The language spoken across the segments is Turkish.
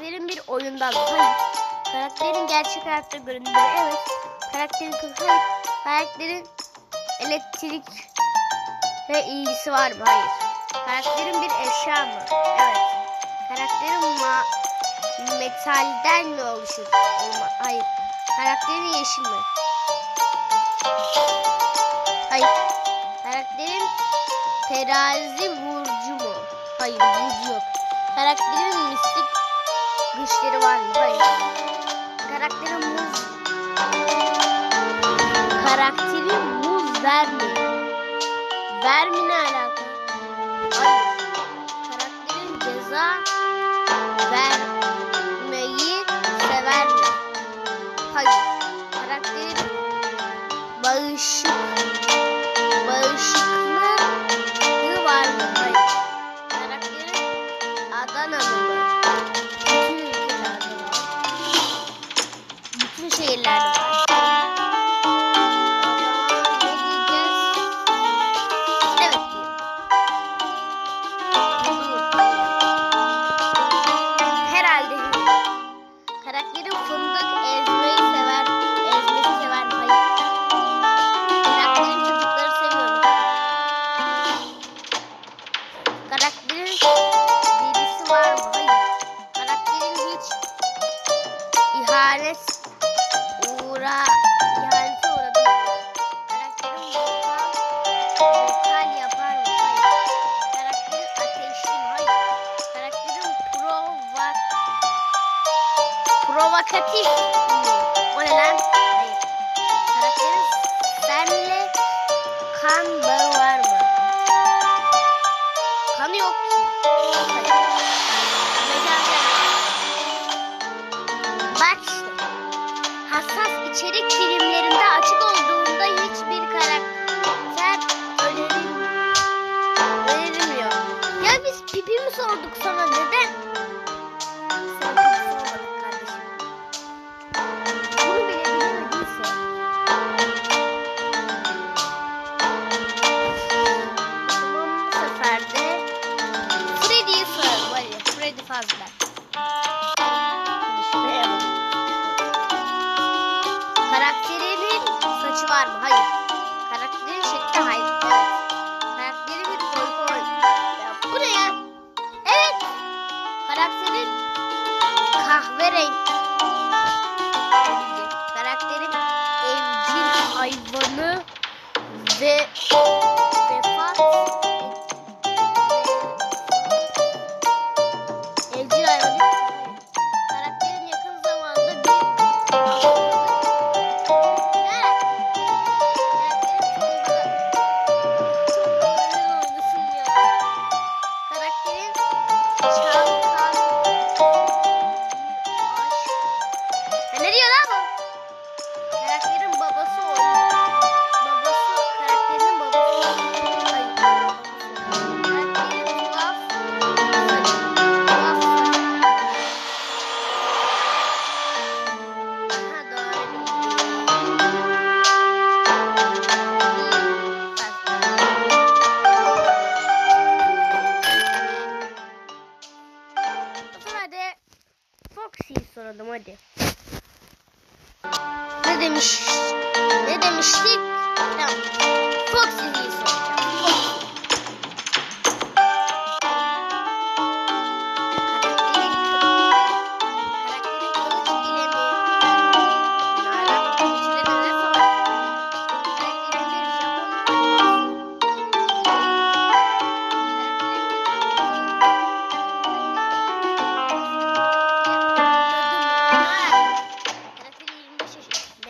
Karakterin bir oyundan? Hayır. Karakterin gerçek hayatta göründüğü evet. Karakterin kız hayır. Karakterin elektrik ve ilgisi var mı? Hayır. Karakterin bir eşya mı? Evet. Karakterin ma metalden mi oluşur? Olma. Hayır. Karakterin yeşil mi? Hayır. Karakterin terazi burcu mu? Hayır burcu yok. Karakterin mistik güçleri var mı? Hayır. Karakterin muz Karakterin muz vermiyor. Vermi ne alaka? Hayır. Karakterin ceza vermeyi sever mi? Hayır. Karakterin bağışık Karakterin birisi var mı? Hayır. Karakterin hiç ihanet uğra ihanete uğradı mı? Karakterin vokal vokal yapar mı? Hayır. Karakterin ateşli mi? Hayır. Karakterin provak provokatif mi? O ne lan? İçerik filmlerinde açık olduğunda hiçbir karakter önerilmiyor. Ya biz pipi mi sorduk sana neden? Ve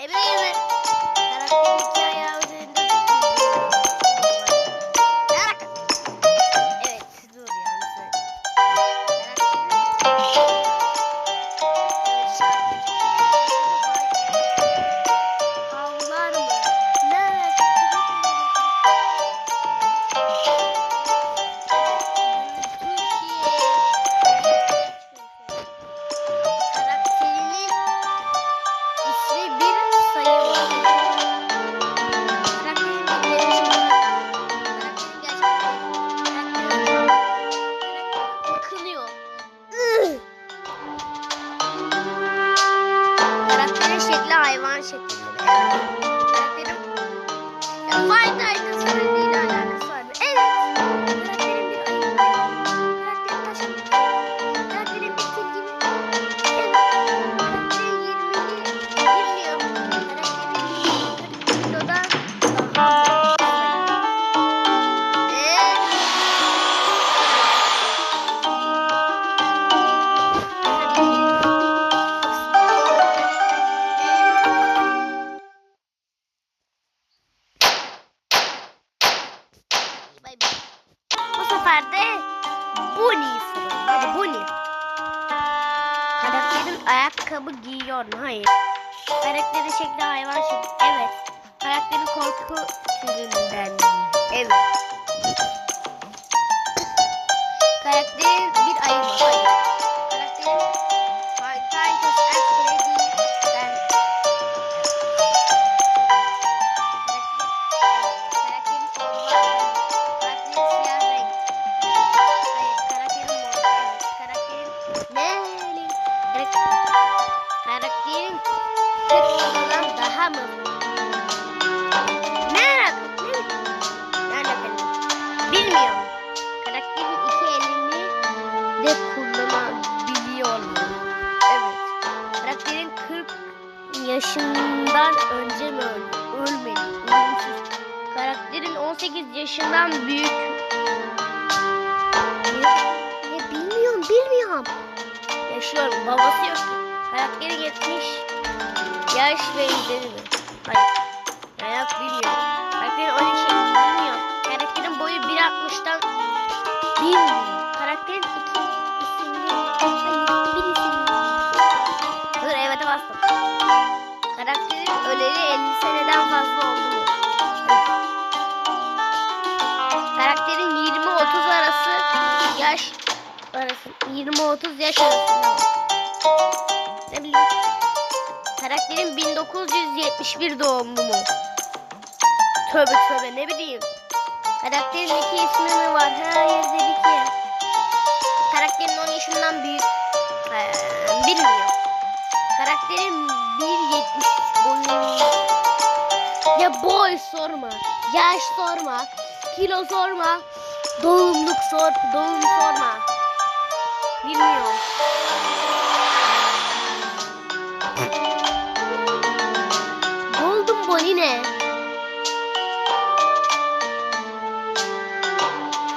yaş. Hayvan şeklinde. Evet. Karakterin Karakterin ayakkabı giyiyor mu? Hayır. Karakterin şekli hayvan şekli. Evet. Karakterin korku türünden mi? Evet. Karakterin bir ayı mı? Hayır. Karakterin yıldan daha mı? Ne alaka? Ne bileyim? Ne alaka? Bilmiyorum. Karakterin iki elini de kullanabiliyor mu? Evet. Karakterin 40 yaşından önce mi öldü? Ölmedi. Ölümsüz. Karakterin 18 yaşından büyük. Ne bilmiyorum, bilmiyorum. Yaşıyorum, babası yok. ki. Karakteri 70 yaş üzeri mi? Hayır. Ya yok, bilmiyorum. Karakterin 12 bilmiyorum. Karakterin boyu 1.60'dan bilmiyorum. Karakterin iki isimli, hayır, bir isimli. Dur, evet'e bastım. Karakterin öleli 50 seneden fazla oldu mu? Karakterin 20-30 arası yaş arası 20-30 yaş arasında. Ne bileyim. Karakterin 1971 doğumlu mu? Tövbe tövbe ne bileyim. Karakterin iki ismi mi var? Hayır dedik ya. Karakterin 10 yaşından büyük. Ee, bilmiyorum. Karakterin 1.70 boyu. Ya boy sorma. Yaş sorma. Kilo sorma. Doğumluk sor. Doğum sorma. Bilmiyorum. Golden Bonnie ne?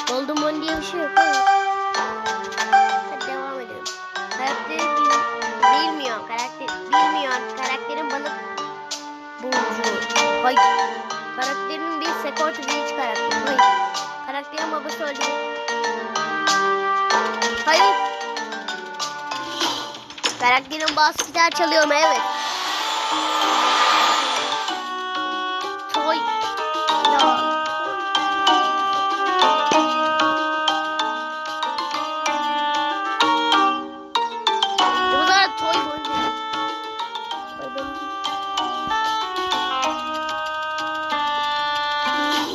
Golden Bonnie diye bir şey yok. Hadi devam edelim. Karakteri bil- bilmiyorum. Karakter bilmiyorum. Karakterin balık burcu. Hayır. Karakterin bir Security Breach karakteri. Hayır. Karakterin babası öldü. Hayır. Karakterin bas gitar çalıyor mu? Evet.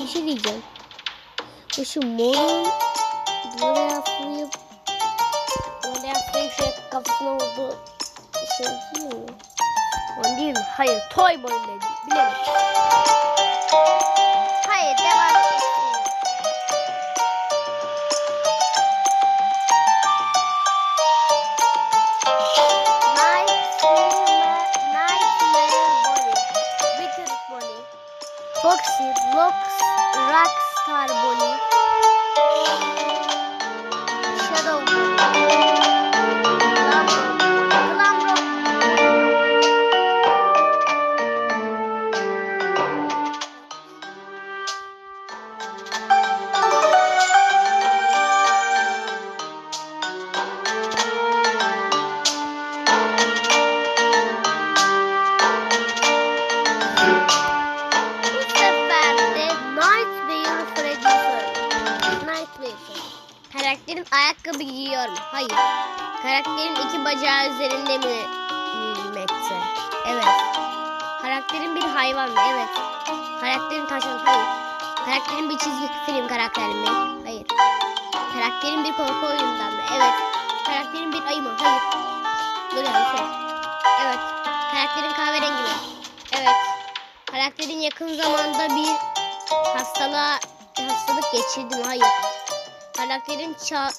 Bir şey diyeceğim. Bu şu morun buraya atlayıp oraya atlayıp şöyle kafasına vurdu şey değil mi? Bonnie değil mi? Hayır. Toy Bonnie dedi. Bilemedim. Hayır. Devam et. Foxy, Locks, Rockstar Bonnie. Karakterin bir çizgi film karakteri mi? Hayır. Karakterin bir korku oyunundan mı? Evet. Karakterin bir ayı mı? Hayır. Dur yanlış. Evet. Karakterin kahverengi mi? Evet. Karakterin yakın zamanda bir hastalığa hastalık geçirdi mi? Hayır. Karakterin ça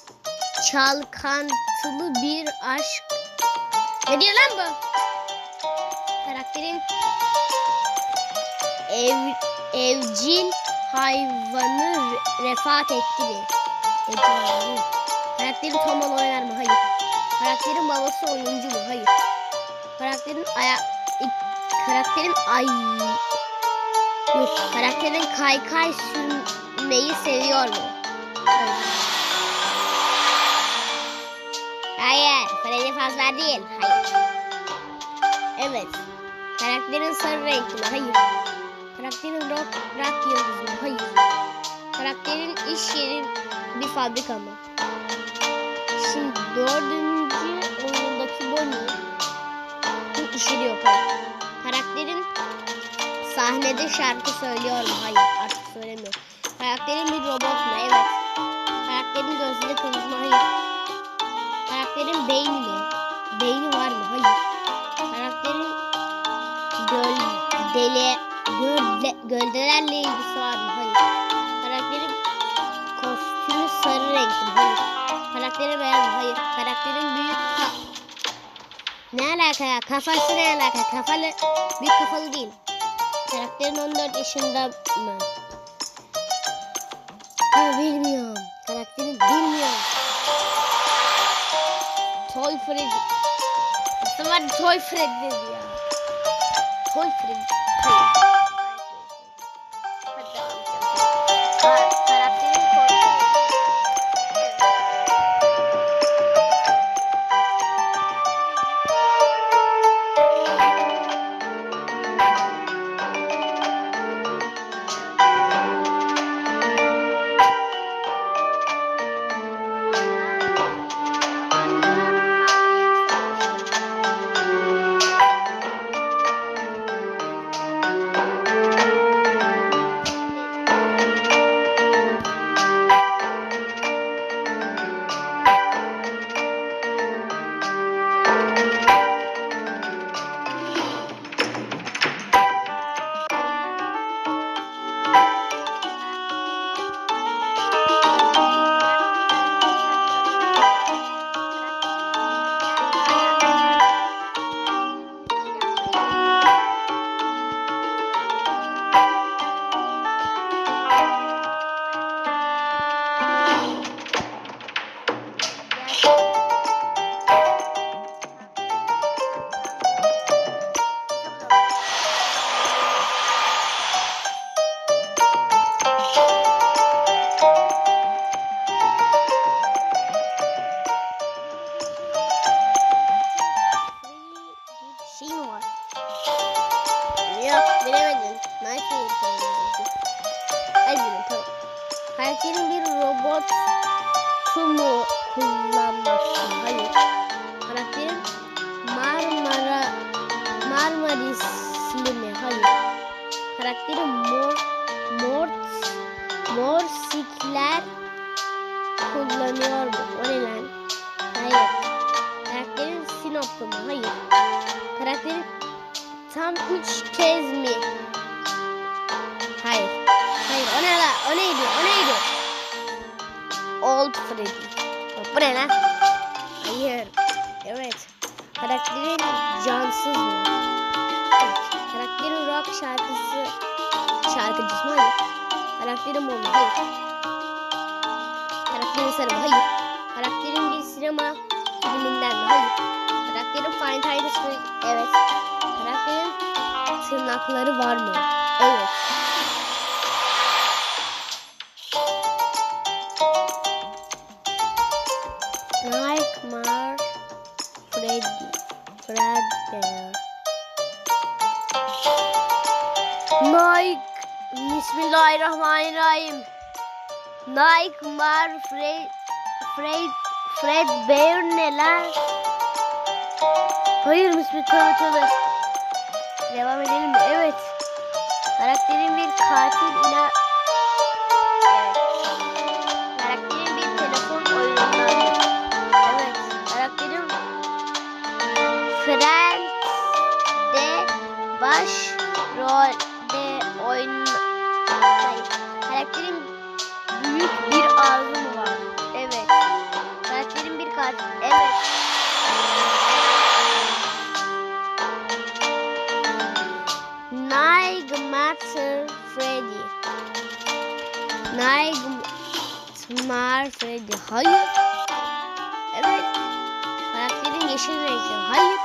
çalkantılı bir aşk. Ne diyor lan bu? Karakterin ev evcil hayvanı re- refat etti mi? Hayvanı. Karakterin tomal oynar mı? Hayır. Karakterin babası oyuncu mu? Hayır. Karakterin aya i- karakterin ay Yok, karakterin kaykay sürmeyi seviyor mu? Hayır. Hayır, Freddy Fazbear değil. Hayır. Evet. Karakterin sarı renkli mi? Hayır. Karakterin rock, rock yıldızı mı? Hayır. Karakterin iş yeri bir fabrika mı? Şimdi dördüncü oyundaki Bonnie. Bu işi yok. Hayır. Karakterin sahnede şarkı söylüyor mu? Hayır. Artık söylemiyor. Karakterin bir robot mu? Evet. Karakterin gözleri kırmızı mı? Hayır. Karakterin beyni mi? Beyni var mı? Hayır. Karakterin göl, deli, gölde, göldelerle ilgisi var mı? Hayır. Karakterin kostümü sarı renkli? Hayır. Karakteri beyaz mı? Hayır. Karakterin büyük ka ne alaka ya? Kafası ne alaka? Kafalı, büyük kafalı değil. Karakterin 14 yaşında mı? Ha, bilmiyorum. Karakterini bilmiyorum. Toy Freddy. Bu sefer Toy Freddy dedi ya. Toy Freddy. Hayır. Morsikler kullanıyor mu? O ne lan? Hayır. Karakterin Sinoplu mu? Hayır. Karakterin tam üç kez mi? Hayır. Hayır o ne la? O neydi? O neydi? Old Freddy. Bu ne lan? Hayır. Evet. Karakterin cansız mı? Evet. Karakterin rock şarkısı şarkıcısı mı? Hayır. Karakterin mor mu? Hayır. Karakterin sarı? Hayır. Karakterin bir sinema filminden mi? Hayır. Titus mı? Evet. Karakterin tırnakları var mı? Evet. Nightmare Fred Fred Fredbear neler? Hayır tövbe tövbe Devam edelim mi? Evet Karakterin bir katil ile bir ağzı mı var? Evet. Karakterin bir katil. Evet. Nightmare Freddy. Nightmare Freddy. Hayır. Evet. Karakterin yeşil renkli. Hayır.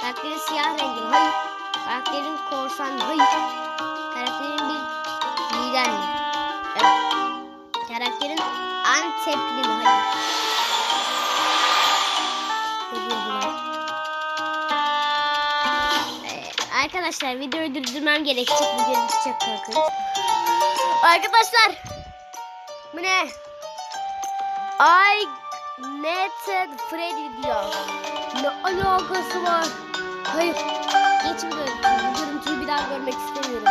Karakterin siyah renkli. Hayır. Karakterin korsan. Hayır. Karakterin bir lider mi? Evet. Karakterin Antepli mi? Hayır. Ne diyor bunlar? Ee, arkadaşlar videoyu durdurmam gerekecek. Video bitecek korkunç. Arkadaşlar. Bu ne? I Netted Freddy diyor. Ne alakası var? Hayır. Geç görüntüyü. Bu görüntüyü bir daha görmek istemiyorum.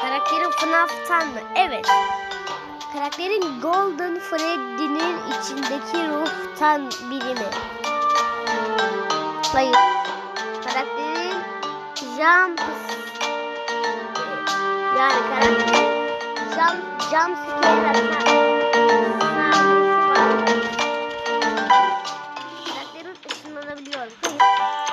Karakterin FNAF'tan mı? Evet. Karakterin Golden Freddy'nin içindeki ruhtan biri mi? Hayır. Karakterin Jump yani karakterin Jump, jump scare. Karakterin ışınlanabiliyorum. Hayır.